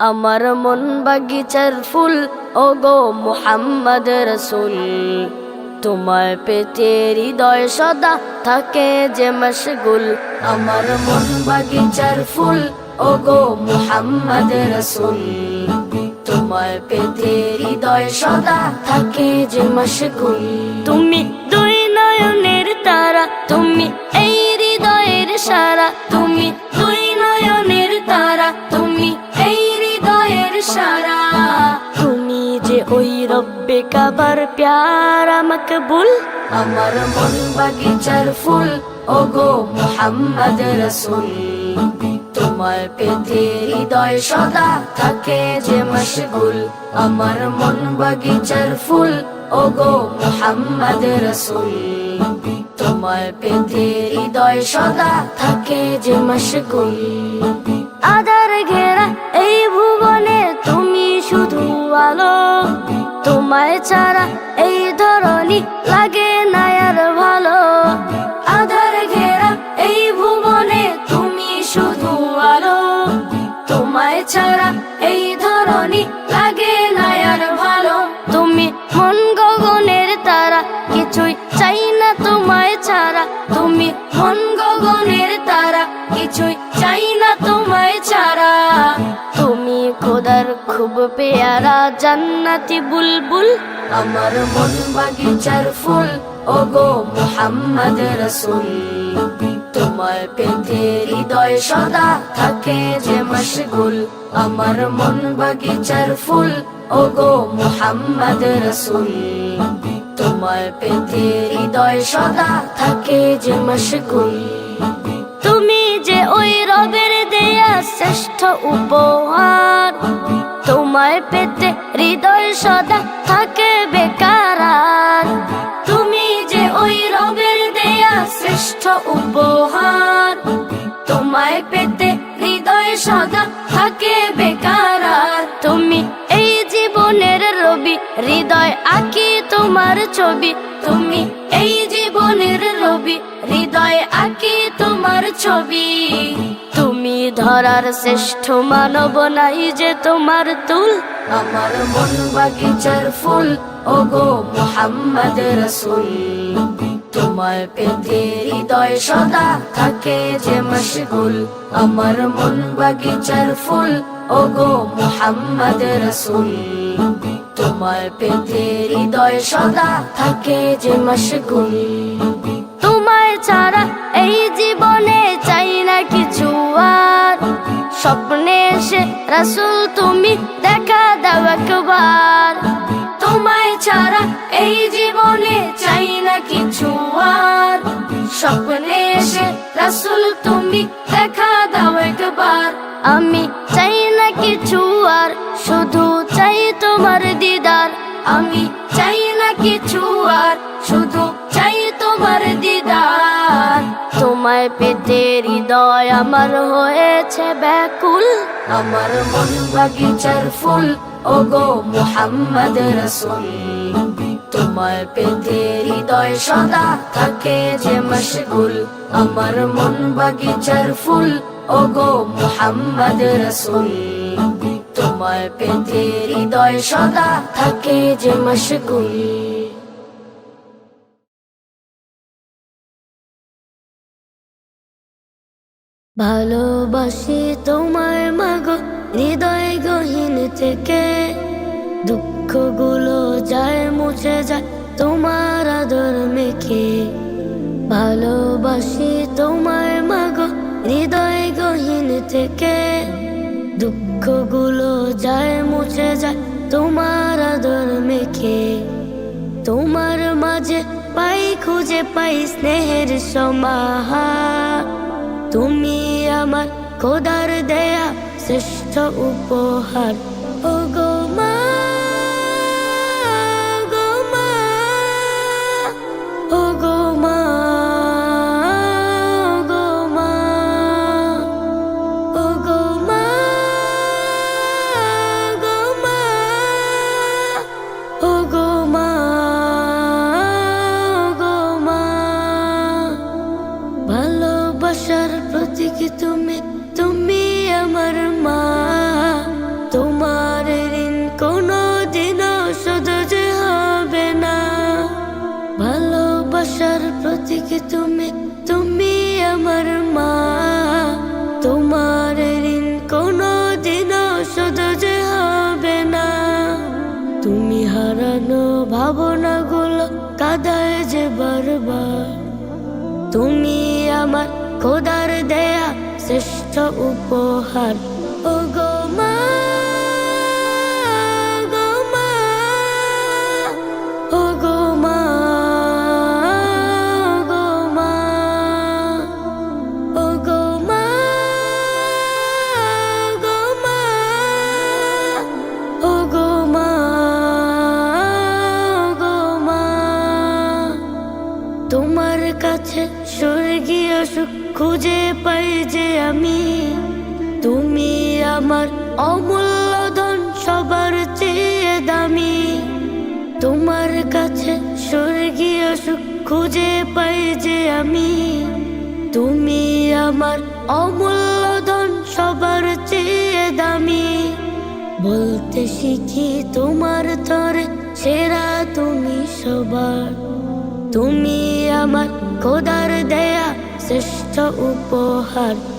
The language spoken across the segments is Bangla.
আমার মন বাগিচার ফুল ও গো মুহাম্মদ রসুল। তোমায় পেতে হৃদয় সদা থাকে যে মশগুল। আমার মন বাগিচার ফুল ও গো মুহাম্মদ রসুল। তোমায় পেতে হৃদয় সদা থাকে যে মশগুল। তুমি দুই নয়নের তারা, তুমি এই হৃদয়ের সারা। তুমি ওই রব্বে কাবার প্যারা মকবুল আমার মন বাগিচার ফুল ও গো মুহাম্মদ রসুল তোমায় পেতে হৃদয় সদা থাকে যে মশগুল আমার মন বাগিচার ফুল ও গো মুহাম্মদ রসুল তোমায় পেতে হৃদয় সদা থাকে যে মশগুল আদার ঘেরা এই ভুবনে তুমি শুধু আলো তোমায় ছাড়া এই ধরনী লাগে জান্নাতি বুলবুল। আমার মন বাগিচার ফুল। ও গো মুহাম্মদ রসুল। তোমায় পেতে হৃদয় সদা থাকে যে মশগুল। আমার মন বাগিচার ফুল। ও গো মুহাম্মদ রসুল। তোমায় পেতে হৃদয় সদা থাকে যে মশগুল। তুমি যে ওই রবের দেয়া শ্রেষ্ঠ উপহার তোমায় পেতে হৃদয় সদা থাকে বেকার। তুমি যে ওই রবের দেয়া শ্রেষ্ঠ উপহার, তোমায় পেতে হৃদয় সদা থাকে বেকার। তুমি এই জীবনের রবি, হৃদয় আঁকি তোমার ছবি তুমি এই জীবনের রবি, হৃদয় আঁকি তোমার ছবি ধরার শ্রেষ্ঠ মানব নাই যে তোমার তুল। আমার মন বাগিচার ফুল ও গো মুহাম্মদ রসুল। তোমায় পেতে হৃদয় সদা থাকে যে মশগুল। আমার মন বাগিচার ফুল ও গো মুহাম্মদ রসুল। তোমায় পেতে হৃদয় সদা থাকে যে মশগুল। তোমায় ছাড়া এই জীবনে চাই না কিছু আর। স্বপ্নে এসে রাসুল তুমি দেখা দাও একবার। তোমায় ছাড়া এই জীবনে চাই না কিছু আর। স্বপ্নে এসে রাসুল তুমি দেখা দাও একবার। আমি চাই না কিছু আর, শুধু চাই তোমার দিদার। আমি চাই না কিছু আর, শুধু চাই তোমার দিদার। তোমায় পেতে হৃদয় আমার হয়েছে ব্যাকুল। আমার মন বাগিচার ফুল। ও গো মুহাম্মদ রসুল তোমায় পেতে হৃদয় সদা থাকে যে মশগুল। আমার মন বাগিচার ফুল। ও গো মুহাম্মদ রসুল তোমায় পেতে হৃদয় সদা থাকে যে মশগুল। ভালোবাসি তোমায় মাগো, হৃদয় গহীন থেকে। দুঃখগুলো যায়, মুছে যায় তোমার আদর মেখে। ভালোবাসি তোমায় মাগো, হৃদয় গহীন থেকে। দুঃখগুলো যায়, মুছে যায় তোমার আদর মেখে। তোমার মাঝে পাই, খুঁজে পাই স্নেহের সমাহার। তুমি আমার খোদার দেয়া শ্রেষ্ঠ উপহার। তুমি আমার খোদার দেয়া শ্রেষ্ঠ উপহার। ও গো খুঁজে পাই যে আমি। তুমি আমার অমূল্য ধন, সবার চেয়ে দামি। তোমার কাছে স্বর্গীয় সুখ খুঁজে পাই যে আমি। তুমি আমার অমূল্য ধন, সবার চেয়ে দামি। বলতে শিখি তোমার তরে সেরা তুমি সবার। তুমি আমার খোদার দেয়া শ্রেষ্ঠ উপহার।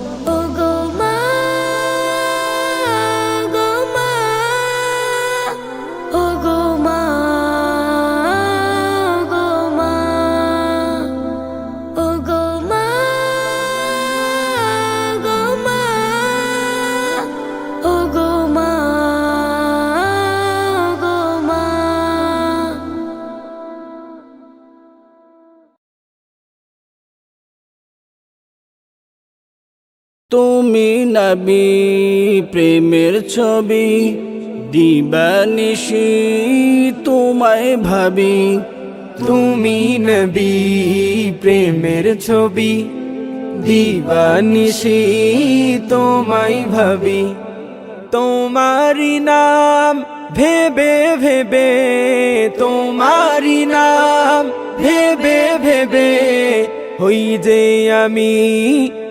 তুমি নবী, প্রেমের ছবি, দিবানিশি, তোমায় ভাবি। তুমি নবী, প্রেমের ছবি, দিবানিশি, তোমায় ভাবি। তোমারি নাম ভেবে ভেবে তোমারি নাম ভেবে ভেবে, হই যে আমি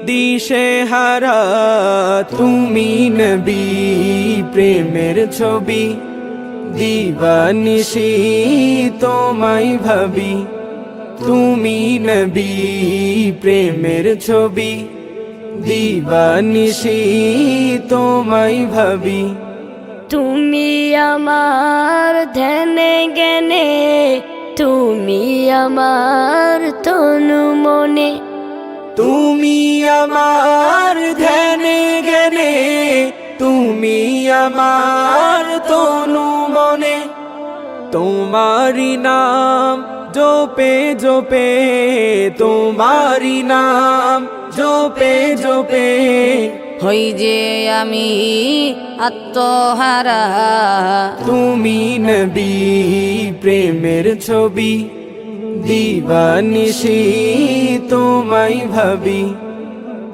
দিশে হারা তুমি নবী, প্রেমের ছবি। দিবানিশি, তোমায় ভাবি। তুমি নবী, প্রেমের ছবি। দিবানিশি, তোমায় ভাবি। তুমি আমার ধ্যানে জ্ঞানে, তুমি আমার তনু মনে। তুমি আমার ধ্যানে জ্ঞানে তুমি আমার তনু মনে। তোমারি নাম জোপে জোপে তোমারি নাম জোপে জোপে। হই যে আমি আত্মহারা। তুমি নবী প্রেমের ছবি। দিবানিশি তোমায় ভাবি।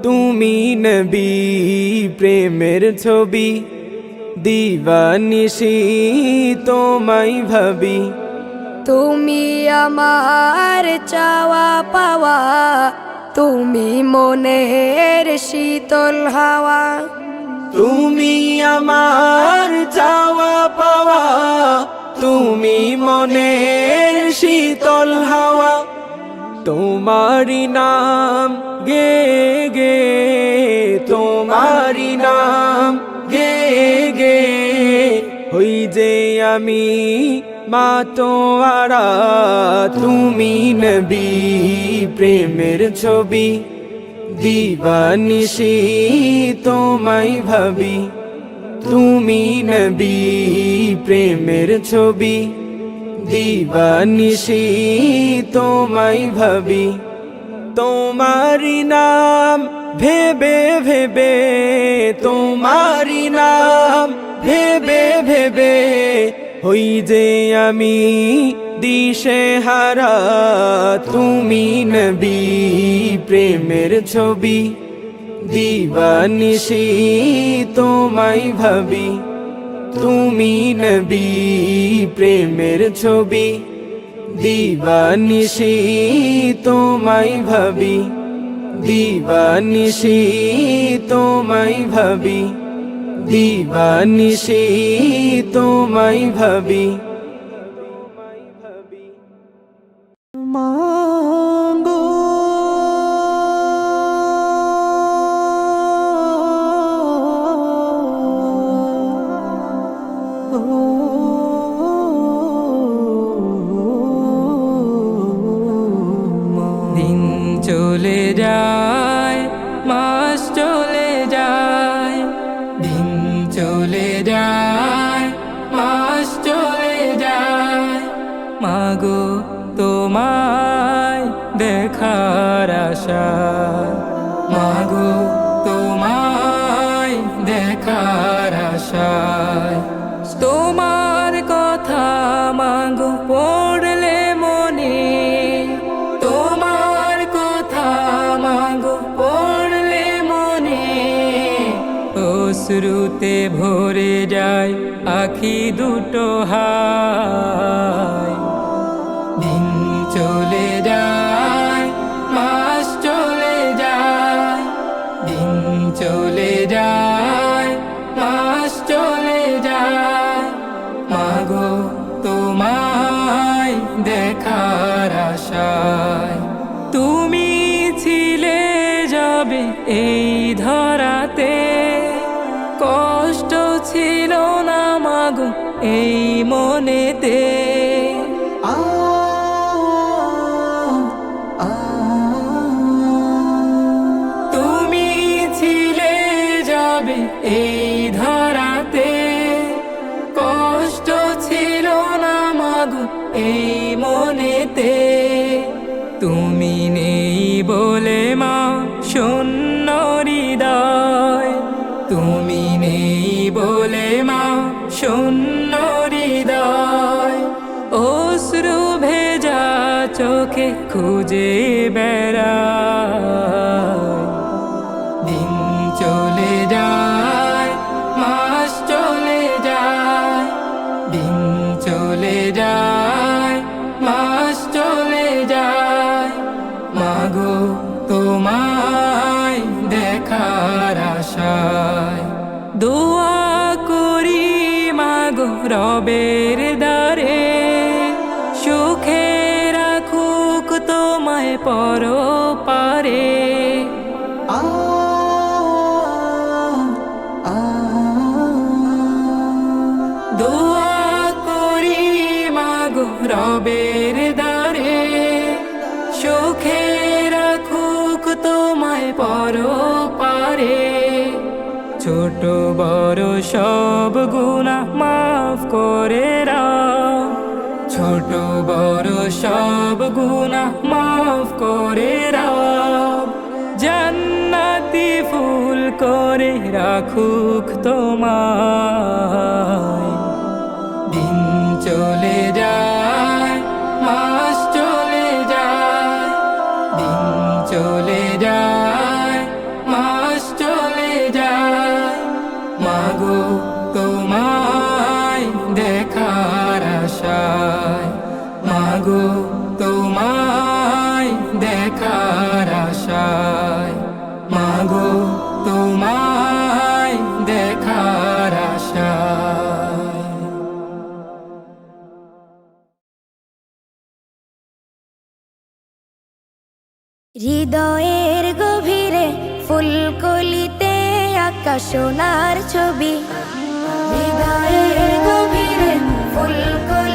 তুমি নবী প্রেমের ছবি। দিবানিশি তোমায় ভাবি। তুমি আমার চাওয়া পাওয়া। তুমি মনের শীতল হাওয়া। তুমি আমার চাওয়া পাওয়া। তুমি মনের শীতল হাওয়া তোমারি নাম গে গে তোমারি নাম গে গে। হই যে আমি মা মাতোয়ারা তুমি নবী প্রেমের ছবি, দিবানিশি তোমায় ভাবি। তুমি নবী, প্রেমের ছবি। দিবানিশি তোমায় ভাবি। তোমারি নাম ভেবে ভেবে তোমারি নাম ভেবে ভেবে, হই যে আমি দিশে হারা। তুমি নবী, প্রেমের ছবি। দিবানিশি তোমায় ভাবি। তুমি নবী প্রেমের ছবি। দিবানিশি তোমায় ভাবি। দিবানিশি তোমায় ভাবি। দিবানিশি তোমায় ভাবি। আশা। মাগো, তোমায় দেখার আশায়। তোমার কথা মাগো, পড়লে মনে। তোমার কথা মাগো, পড়লে মনে। অশ্রুতে ভরে যায় আখি দুটো হায়। এই ধরাতে কষ্ট ছিল না মাগো এই মনেতে তুমি নেই বলে মা শূন্য হৃদয়। অশ্রু ভেজা চোখে খুঁজে বেড়ায়। মাগো রবের দ্বারে, সুখে রাখুক তোমায় পর পারে করি রবের দ্বারে, সুখে রাখুক তোমায় পর পারে ছোট বড় সব গুণা করে ছোট বড় সব গুণা মাফ করে জান্নাতি ফুল করে রাখুক তোমায়। দিন চলে যায়, মাস চলে যায়, দিন চলে দেখার আশায়। মাগো, তোমায় দেখার আশায়। মাগো, তোমায় দেখার আশায়। হৃদয়ের গভীরে ফুলকলিতে আকাশ সোনার ছবি। হৃদয়ের গভীরে ফুলকলিতে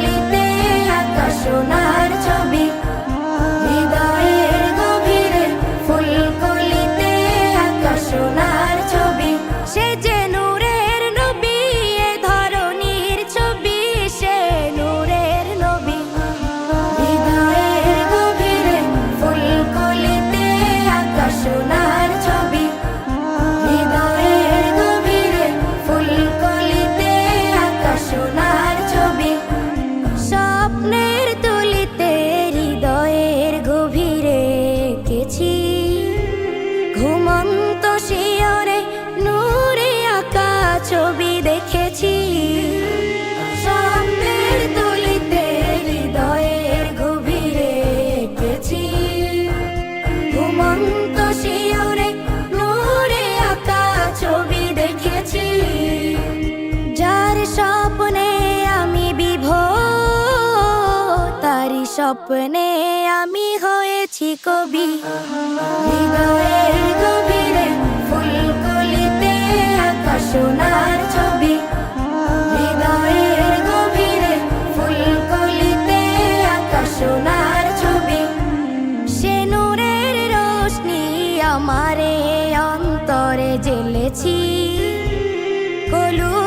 স্বপ্নে আমি হয়েছি কবি। হৃদয়ের ফুলকলিতে ছবি। ফুলকলিতে ছবি। আমারে অন্তরে জেলেছি। কালি